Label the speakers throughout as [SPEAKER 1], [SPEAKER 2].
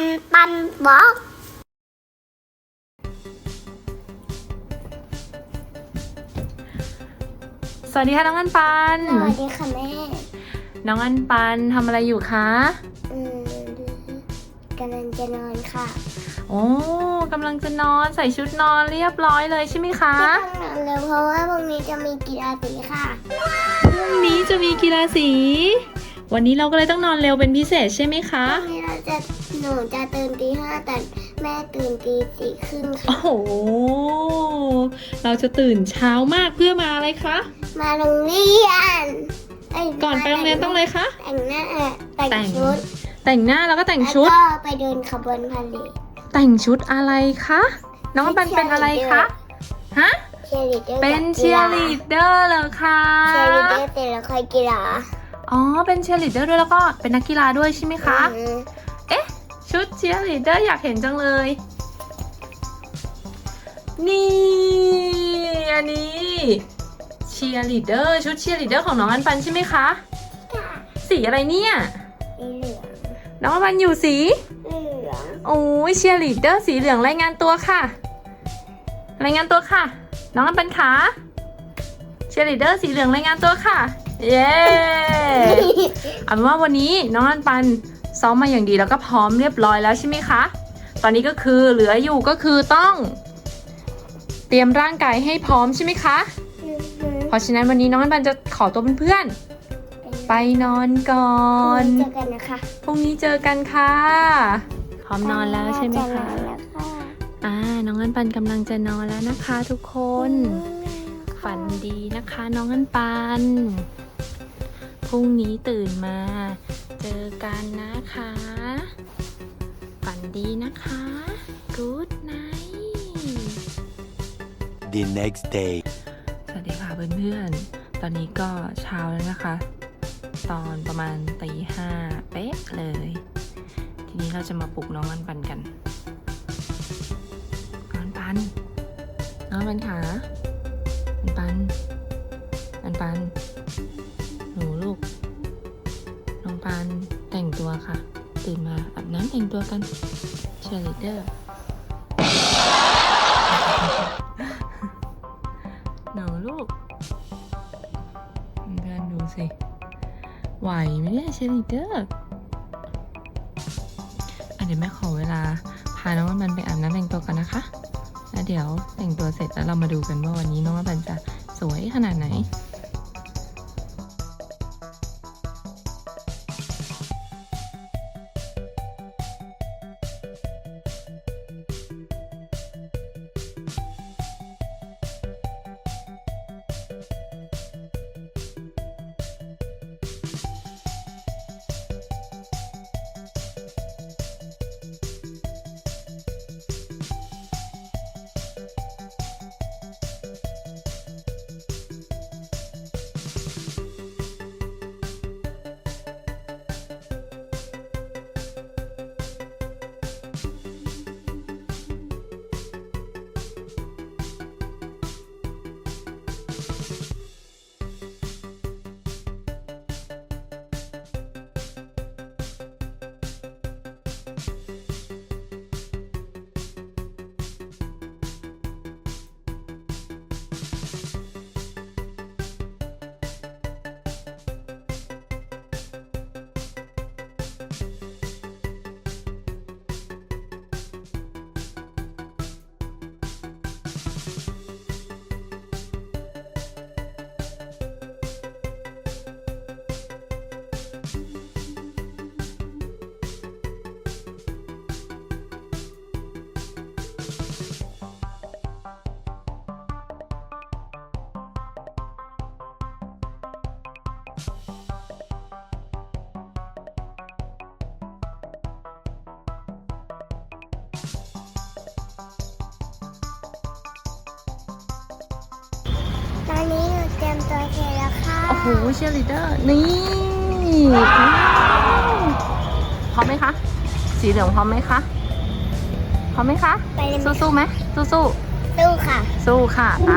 [SPEAKER 1] นปันบล็อก
[SPEAKER 2] สวัสดีค่ะน้องอันปัน
[SPEAKER 1] สวัสดีค่ะแม่
[SPEAKER 2] น้องอันปันทำอะไรอยู่คะ
[SPEAKER 1] อืมกำลังจะนอนค่ะ
[SPEAKER 2] โอ้กำลังจะนอนใส่ชุดนอนเรียบร้อยเลยใช่ไหมคะ
[SPEAKER 1] ที่ต้องนอนเร็วเพราะว่าพรุ่งนี้จะมีกีฬาสีค่ะ
[SPEAKER 2] พรุ่งนี้จะมีกีฬาสี วันนี้เราก็เลยต้องนอนเร็วเป็นพิเศษใช่ไหมคะ
[SPEAKER 1] พรุ่งนี้เราจะหนูจะตื่นตีห้าแต่แม่ตื่นตีสี่ครึ่งค่ะ
[SPEAKER 2] โอ้โห เราจะตื่นเช้ามากเพื่อมาอะไรคะ
[SPEAKER 1] มาโรงเรียนเย
[SPEAKER 2] ก่อนไปโรงเรียนต้องเลยคะ
[SPEAKER 1] แต่งหน้าแต่ง
[SPEAKER 2] แต่ง
[SPEAKER 1] ชุด
[SPEAKER 2] แต่งหน้าแล้วก็แต่งชุด
[SPEAKER 1] แล้วก็ไปเดินขบวนพาเหรด
[SPEAKER 2] แต่งชุดอะไรคะ น้องอันปันเป็นอะไรคะ ฮะ
[SPEAKER 1] เชียร์ลีดเดอร์
[SPEAKER 2] เป็นเชียร์ลีดเดอร์เหรอคะ
[SPEAKER 1] เชียร์ลีดเดอร์เสร็จแล้วค่อยกีฬา
[SPEAKER 2] อ๋อ เป็นเชียร์ลีดเดอร์ด้วยแล้วก็เป็นนักกีฬาด้วยใช่ไหมคะ
[SPEAKER 1] อืม
[SPEAKER 2] เอ๊ะ ชุดเชียร์ลีดเดอร์อยากเห็นจังเลย นี่ อันนี้เชียร์ลีดเดอร์ชุดเชียร์ลีดเดอร์ของน้องอันปันใช่ไหมคะ สีอะไรเนี่ย
[SPEAKER 1] สีเหลือง
[SPEAKER 2] น้องอันปันอยู่สี
[SPEAKER 1] เหลือง
[SPEAKER 2] โอ้ยเชียร์ลีดเดอร์สีเหลืองรายงานตัวค่ะ รายงานตัวค่ะ น้องอันปันขาเชียร์ลีดเดอร์สีเหลืองรายงานตัวค่ะ เย้ เอาเป็นว่าวันนี้น้องอันปันซ้อมมาอย่างดีแล้วก็พร้อมเรียบร้อยแล้วใช่ไหมคะ ตอนนี้ก็คือเหลืออยู่ก็คือต้อง เตรียมร่างกายให้พร้อมใช่ไหมคะ เพราะฉะนั้นวันนี้น้องอันปันจะขอตัวเพื่อนๆไปนอนก่อน
[SPEAKER 1] เจอกันนะคะ
[SPEAKER 2] พรุ่งนี้เจอกันค่ะ พร้อมนอนแล้วใช่ไหม
[SPEAKER 1] จ
[SPEAKER 2] คะ
[SPEAKER 1] นอนแล้วค่ะ
[SPEAKER 2] อ่าน้องอันปันกำลังจะนอนแล้วนะคะ ทุกคน ฝันดีนะคะ น้องอันปัน พรุ่งนี้ตื่นมา เจอกันนะคะ ฝันดีนะคะ Good night
[SPEAKER 3] the next day.
[SPEAKER 2] สวัสดีค่ะเพื่อนๆ ตอนนี้ก็เช้าแล้วนะคะ ตอนประมาณตีห้าเป๊ะเลย ทีนี้เราจะมาปลุกน้องอันปันกัน น้องอันปัน น้องอันปันขาอันปัน อันปัน ตัวกันเชียร์ลีดเดอร์หนูลูกเดินดูสิ ไหวไหมเนี่ยเชลิเดอร์อะเดี๋ยวแม่ขอเวลาพาน้องมันไปอาบน้ำแต่งตัวกันนะคะ แล้วเดี๋ยวแต่งตัวเสร็จแล้วเรามาดูกันว่าวันนี้น้องมันจะสวยขนาดไหน โอ้โหเชียร์ลีดเดอร์ นี่ว้าวพร้อมไหมคะ สีเหลืองพร้อมไหมคะ พร้อมไหมคะ
[SPEAKER 1] ไปเลยไหม
[SPEAKER 2] สู้ๆไหมสู้
[SPEAKER 1] สู้ค่ะ
[SPEAKER 2] ๆสู้ค่ะ ไป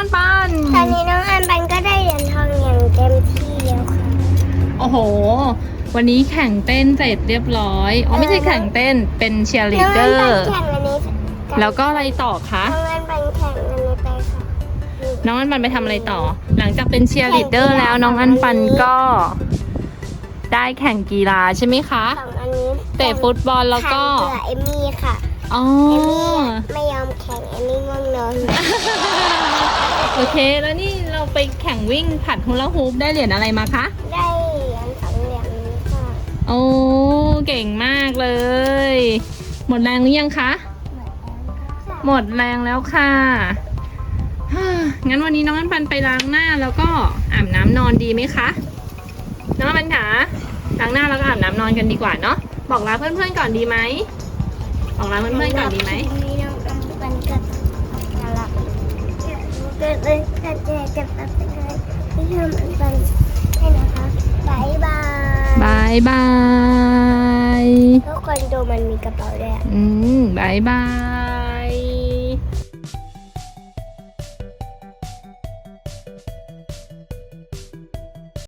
[SPEAKER 2] องอันปัน
[SPEAKER 1] ตอนนี้น้องอันปันก็ได้เหรียญทองอย่างเต็มที่แล้วค่ะ
[SPEAKER 2] โอ้โห วันนี้แข่งเต้นเสร็จเรียบร้อยอ๋อไม่ใช่แข่งเต้นเป็นเชียร์ลี
[SPEAKER 1] น้อง
[SPEAKER 2] ดเด
[SPEAKER 1] อั
[SPEAKER 2] อน
[SPEAKER 1] ปัน
[SPEAKER 2] ร์
[SPEAKER 1] แข่งอันนี้น
[SPEAKER 2] แล้วก็อะไรต่อคะ
[SPEAKER 1] น้องอันปันแข่งอันนี้ไปค่ะนี่
[SPEAKER 2] น้องอันปันไปทำอะไรต่อ หลังจากเป็นเชียร์ลีดเดอร์แล้วน้องอันปันก็ ได้แข่งกีฬาใช่ไหมคะ
[SPEAKER 1] สองอันนี้
[SPEAKER 2] เตะฟุตบอลแล้วก็
[SPEAKER 1] แข่งเผื่อเอมมี่ค่ะ
[SPEAKER 2] อ๋อ
[SPEAKER 1] เอมมี่ไม่ยอมแข่งเอมมี่ง่วงนอน
[SPEAKER 2] โอเค แล้วนี่เราไปแข่งวิ่งผัดฮูลาฮูปได้เหรียญอะไรมาคะ
[SPEAKER 1] ได้เหรียญสองเหรียญนี้ค่ะ
[SPEAKER 2] โอ้ เก่งมากเลย หมดแรงหรือยังคะ หมดแรงแล้วค่ะฮ่างั้นวันนี้น้องอันปันไปล้างหน้าแล้วก็อาบน้ำนอนดีไหมคะ น้องอันปันคะล้างหน้าแล้วก็อาบน้ำนอนกันดีกว่าเนาะ บอกลาเพื่อนๆก่อนดีไหม บอกลาเพื่อนๆก่อนดีไหม
[SPEAKER 1] นี้น้องอันปันก็น่ารักเกิดเลยเกิดเจอกันตัดเลยที่ทำอันปันให้นะคะบายบาย
[SPEAKER 2] บายบาย
[SPEAKER 1] ทุกคนดูมันมีกระเป๋าด้วยอะ
[SPEAKER 2] อืมบายบาย